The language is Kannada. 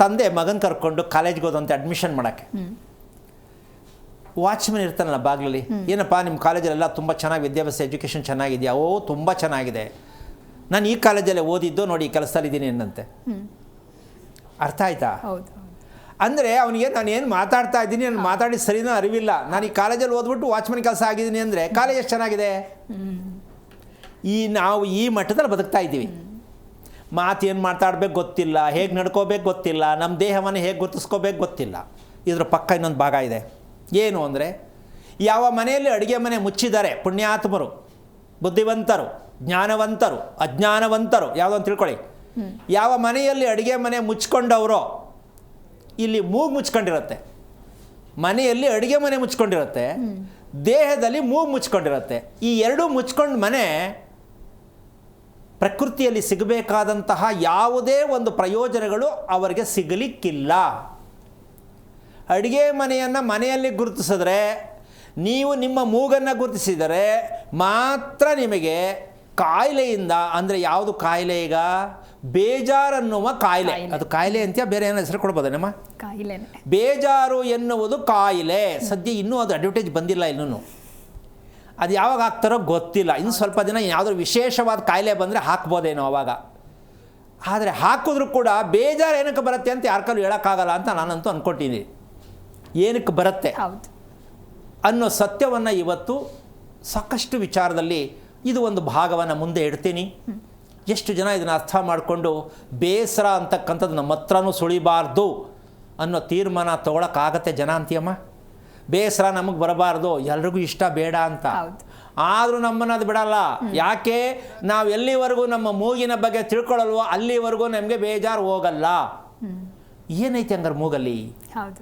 ತಂದೆ ಮಗನ ಕರ್ಕೊಂಡು ಕಾಲೇಜ್ಗೆ ಹೋದಂತೆ ಅಡ್ಮಿಷನ್ ಮಾಡೋಕ್ಕೆ. ವಾಚ್ಮನ್ ಇರ್ತಾನಲ್ಲ ಬಾಗ್ಲಲ್ಲಿ? ಏನಪ್ಪ ನಿಮ್ಮ ಕಾಲೇಜಲ್ಲೆಲ್ಲ ತುಂಬ ಚೆನ್ನಾಗಿ ವಿದ್ಯಾಭ್ಯಾಸ ಎಜುಕೇಷನ್ ಚೆನ್ನಾಗಿದೆಯಾ? ಓ ತುಂಬ ಚೆನ್ನಾಗಿದೆ. ನಾನು ಈ ಕಾಲೇಜಲ್ಲೇ ಓದಿದ್ದು ನೋಡಿ ಈ ಕೆಲಸದಲ್ಲಿದ್ದೀನಿ ಏನಂತೆ ಅರ್ಥ ಆಯ್ತಾ? ಅಂದರೆ ಅವನಿಗೆ ನಾನು ಏನು ಮಾತಾಡ್ತಾ ಇದ್ದೀನಿ ನಾನು ಮಾತಾಡಿ ಸರಿನೋ ಅರಿವಿಲ್ಲ. ನಾನು ಈ ಕಾಲೇಜಲ್ಲಿ ಓದ್ಬಿಟ್ಟು ವಾಚ್ಮನ್ ಕೆಲಸ ಆಗಿದ್ದೀನಿ ಅಂದರೆ ಕಾಲೇಜ್ ಎಷ್ಟು ಚೆನ್ನಾಗಿದೆ? ಈ ನಾವು ಈ ಮಟ್ಟದಲ್ಲಿ ಬದುಕ್ತಾ ಇದ್ದೀವಿ. ಮಾತು ಏನು ಮಾತಾಡ್ಬೇಕು ಗೊತ್ತಿಲ್ಲ, ಹೇಗೆ ನಡ್ಕೋಬೇಕು ಗೊತ್ತಿಲ್ಲ ನಮ್ಮ ದೇಹವನ್ನು ಹೇಗೆ ಗುರುತಿಸ್ಕೋಬೇಕು ಗೊತ್ತಿಲ್ಲ. ಇದ್ರ ಪಕ್ಕ ಇನ್ನೊಂದು ಭಾಗ ಇದೆ. ಏನು ಅಂದರೆ, ಯಾವ ಮನೆಯಲ್ಲಿ ಅಡುಗೆ ಮನೆ ಮುಚ್ಚಿದ್ದಾರೆ ಪುಣ್ಯಾತ್ಮರು, ಬುದ್ಧಿವಂತರು, ಜ್ಞಾನವಂತರು, ಅಜ್ಞಾನವಂತರು, ಯಾವುದೋ ಅಂತ ತಿಳ್ಕೊಳ್ಳಿ. ಯಾವ ಮನೆಯಲ್ಲಿ ಅಡುಗೆ ಮನೆ ಮುಚ್ಕೊಂಡವರೋ, ಇಲ್ಲಿ ಮೂಗು ಮುಚ್ಕೊಂಡಿರುತ್ತೆ. ಮನೆಯಲ್ಲಿ ಅಡುಗೆ ಮನೆ ಮುಚ್ಕೊಂಡಿರುತ್ತೆ. ದೇಹದಲ್ಲಿ ಮೂಗು ಮುಚ್ಕೊಂಡಿರುತ್ತೆ. ಈ ಎರಡೂ ಮುಚ್ಕೊಂಡು ಮನೆ ಪ್ರಕೃತಿಯಲ್ಲಿ ಸಿಗಬೇಕಾದಂತಹ ಯಾವುದೇ ಒಂದು ಪ್ರಯೋಜನಗಳು ಅವರಿಗೆ ಸಿಗಲಿಕ್ಕಿಲ್ಲ. ಅಡುಗೆ ಮನೆಯನ್ನು ಮನೆಯಲ್ಲಿ ಗುರುತಿಸಿದ್ರೆ ನೀವು ನಿಮ್ಮ ಮೂಗನ್ನು ಗುರುತಿಸಿದರೆ ಮಾತ್ರ ನಿಮಗೆ ಕಾಯಿಲೆಯಿಂದ ಅಂದರೆ ಯಾವುದು ಕಾಯಿಲೆ ಈಗ? ಬೇಜಾರನ್ನುವ ಕಾಯಿಲೆ. ಕಾಯಿಲೆ. ಅದು ಕಾಯಿಲೆ ಅಂತ ಬೇರೆ ಏನೋ ಹೆಸರು ಕೊಡ್ಬೋದೇನಮ್ಮ ಕಾಯಿಲೆ ಬೇಜಾರು ಎನ್ನುವುದು ಕಾಯಿಲೆ. ಸದ್ಯ ಇನ್ನೂ ಅದು ಅಡ್ವರ್ಟೈಸ್ ಬಂದಿಲ್ಲ ಇನ್ನೂ ಅದು ಯಾವಾಗ ಹಾಕ್ತಾರೋ ಗೊತ್ತಿಲ್ಲ. ಇನ್ನು ಸ್ವಲ್ಪ ದಿನ ಯಾವುದೋ ವಿಶೇಷವಾದ ಕಾಯಿಲೆ ಬಂದರೆ ಹಾಕ್ಬೋದೇನೋ ಅವಾಗ. ಆದರೆ ಹಾಕಿದ್ರು ಕೂಡ ಬೇಜಾರು ಏನಕ್ಕೆ ಬರುತ್ತೆ ಅಂತ ಯಾರ ಕೈಲೂ ಹೇಳೋಕ್ಕಾಗಲ್ಲ ಅಂತ ನಾನಂತೂ ಅಂದ್ಕೊಟ್ಟಿದ್ದೀನಿ ಏನಕ್ಕೆ ಬರುತ್ತೆ? ಹೌದು. ಅನ್ನೋ ಸತ್ಯವನ್ನು ಇವತ್ತು ಸಾಕಷ್ಟು ವಿಚಾರದಲ್ಲಿ ಇದು ಒಂದು ಭಾಗವನ್ನು ಮುಂದೆ ಇಡ್ತೀನಿ. ಎಷ್ಟು ಜನ ಇದನ್ನು ಅರ್ಥ ಮಾಡಿಕೊಂಡು ಬೇಸರ ಅಂತಕ್ಕಂಥದ್ದು ನಮ್ಮ ಹತ್ರನೂ ಸುಳಿಬಾರ್ದು ಅನ್ನೋ ತೀರ್ಮಾನ ತಗೊಳಕ್ಕಾಗತ್ತೆ ಜನ ಅಂತೀಯಮ್ಮ? ಬೇಸರ ನಮಗೆ ಬರಬಾರ್ದು ಎಲ್ರಿಗೂ ಇಷ್ಟ ಬೇಡ ಅಂತ. ಆದರೂ ನಮ್ಮನ್ನು ಅದು ಬಿಡಲ್ಲ. ಯಾಕೆ? ನಾವು ಎಲ್ಲಿವರೆಗೂ ನಮ್ಮ ಮೂಗಿನ ಬಗ್ಗೆ ತಿಳ್ಕೊಳ್ಳಲ್ವೋ ಅಲ್ಲಿವರೆಗೂ ನಮಗೆ ಬೇಜಾರು ಹೋಗಲ್ಲ. ಏನೈತೆ ಹಂಗಾರೆ ಮೂಗಲ್ಲಿ? ಹೌದು.